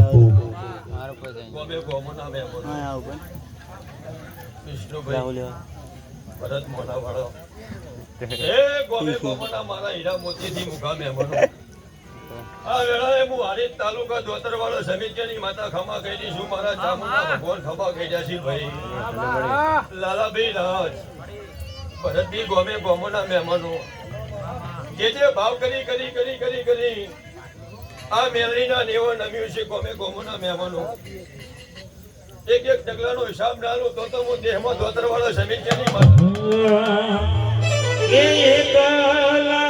ટપુ ભરત મોટા વાળો ગોમે ગોમના મારા મહેમાનો માતા ખમા કહી છું મારા ચામુના ખમા કહી છે ભાઈ લાલાભાઈ રાજ ભરતભાઈ ગોમે ગોમના મહેમાનો જે જે ભાવ કરી કરી કરી કરી કરી આ મેલરીના નેવો નમ્યું છે કોમે ગોમના મહેમાનો. એક એક ડગલાનો હિસાબ ડાલું તો તો હું દેહમાં ધોતરવાળો સમીક્ષાની એ એકલા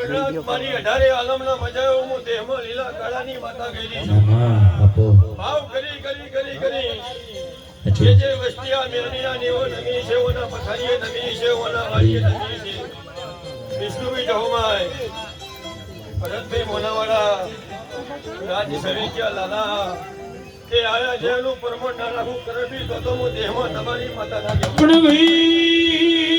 મારી અઢારે આલમના મજા હું દેહમાં લીલા કાળાની માતા ગયેલી છું. ભાવ કરી કરી કરી કરી. જે જે વસ્તી આ મેરણીના નેવો નમી છે ઓના પથારીએ નમી છે ઓના વાડીએ નમી છે. વિષ્ણુભાઈ જહોમાય ભરતભાઈ મોનાવાડા રાજ સવિક્યા લાલા કે આયા જેનું પરમણ ના રાખું કરબી તો તો હું દેહમાં તમારી માતા ના પણ ભાઈ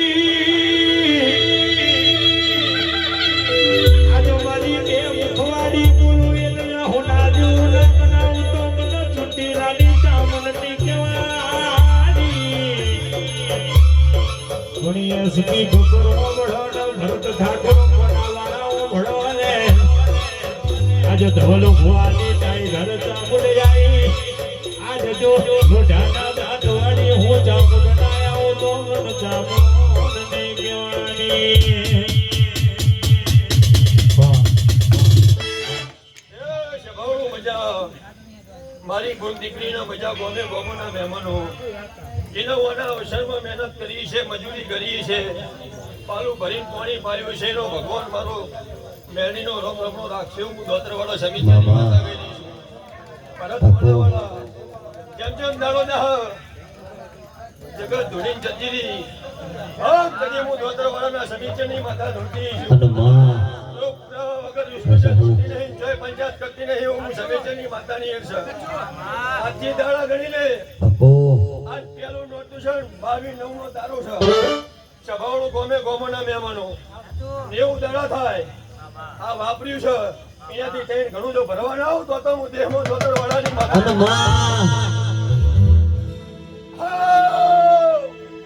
આજે ધવલો ભુવાની મારી ગુણ દીકરીના મજા ગોમે ગોમોના મહેમાનો. જીનવવાના અવસરમાં મહેનત કરી છે મજૂરી કરી છે. પાલું ભરીને પાણી પાડ્યું છે. એનો ભગવાન મારો મેળીનો રમ રમો રાખશે હું દોતરવાળો ભરત જેમ જેમ દાડો દાહ જગત ધૂણી જતી રહી હા કદી હું દોતરવાળાના સમિતિની માતા ધૂણતી વગર વિશ્વાસ નહીં, જય પંચાયત કરતી નહીં, હું સમિતિની માતાની એક છે. આજથી દાડા ગણી લે. પેલું નોરતું છે, બાવીસ નવનો તારો છે. સભાવાળું ગોમે ગોમોના મહેમાનો. નેવું દાડા થાય. આ વાપર્યું છે. અહીંયાથી થઈને ઘણું જો ભરવાના આવું તો તો હું દેહમાં જોતર વાળાની માતા.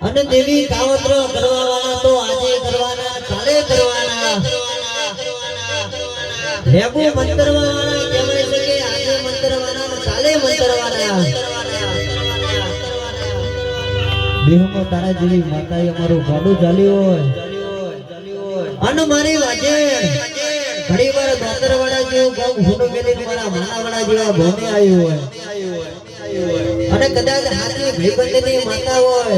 અને દેવી કાવત્ર કરવા વાળા તો આજે કરવાના કાલે કરવાના લેબુ મંતરવા વાળા દેહમાં તારા જેવી માતાએ અમારું ભાડું ચાલ્યું હોય. અને મારી વાજે ઘણી વાર દાતરવાડા જેવું ગામ હુનો મેલી મારા માનાવાડા જેવા ભોને આવ્યું હોય. અને કદાચ હાથી ભાઈબંધની માતા હોય.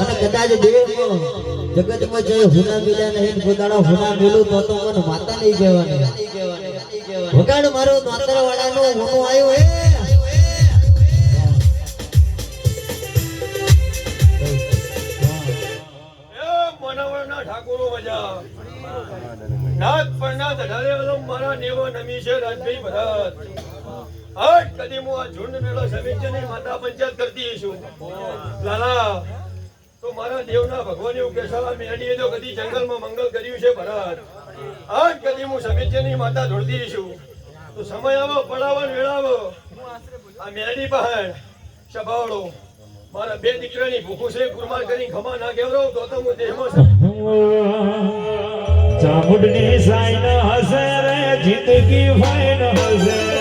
અને કદાચ દેવમાં જગતમાં જે હુના મિલ્યા નહીં પોતાનો હુના મિલું તો મને માતા નહીં કહેવાની. વગાડ મારો નોતર વાળાનું હોનું આવ્યું હે. ઠાકોરો મજા. નાથ પરનાથ મારા નેવો નમી છે રાજભાઈ ભરત. હટ કદી હું આ ઝુંડ મેળો સમિતિની માતા પંચાયત કરતી છું. તો મારા દેવના ભગવાન એવું કહેશે, આ તો કદી જંગલમાં મંગલ કર્યું છે ભરત. હટ કદી હું સમિતિની માતા ધોળતી. તો સમય આવો પડાવો ને વેળાવો. આ મેરડી પહાડ સભાવાળો મારા બે દીકરાની ભૂખું છે કુરબાન કરી ખમા ના કેવરો તો હું દેહમાં છે ચામુંડની સાઈન હશે રે જિંદગી ફાઈન હશે.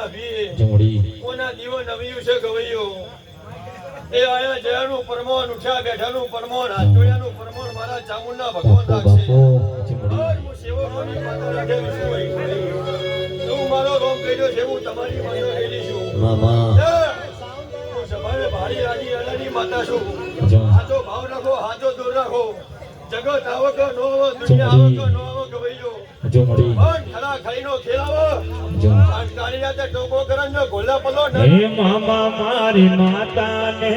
હાચી ના ભી જમડી કોના દીવો નવ્યું છે ગવૈયો એ આયા જયાનું પરમોન ઉઠ્યા બેઠાનું પરમોન હાથોડિયાનું પરમોન મારા ચામુંડા ભગવાન રાખશે. બાપો જમડી હર હું સેવકોની માતા રાખે વિષ્ણુ હોય. મારો રોમ કર્યો છે હું તમારી માતા કહેલી છું. મામા. હું સભાને ભારી રાજી અડાની માતા છું. હાથો ભાવ રાખો હાથો દૂર રાખો. જગત આવક નો દુનિયા આવક નો જો ન હે મામા મારી માતા ને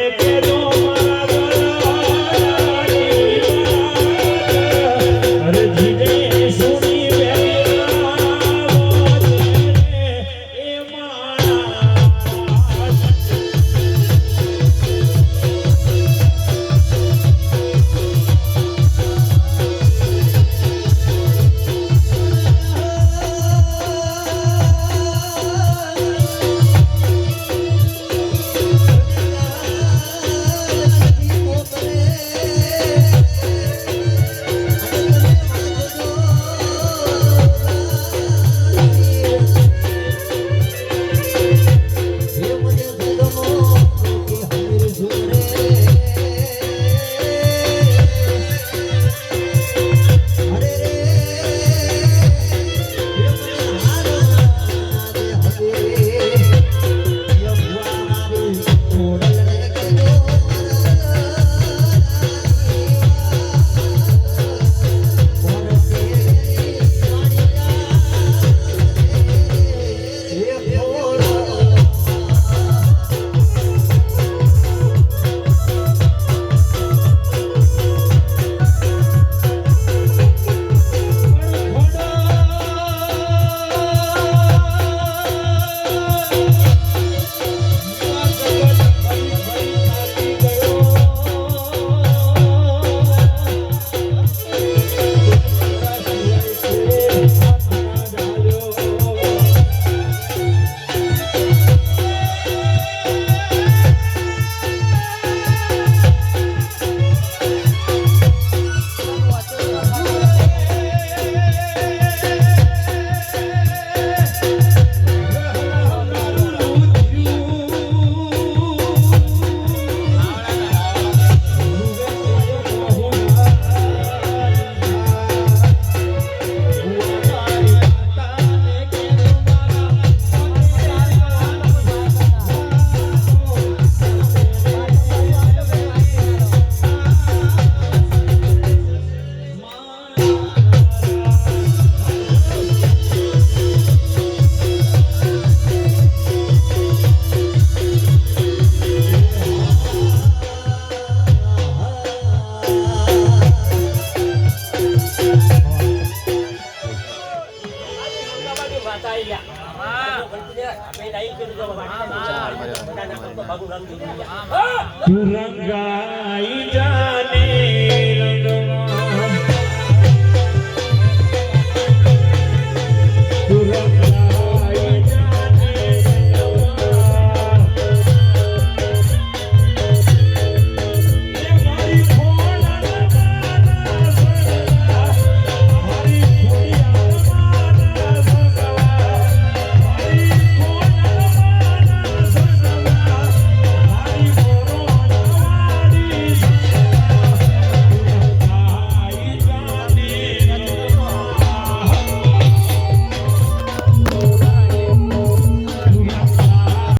તું રંગાઈ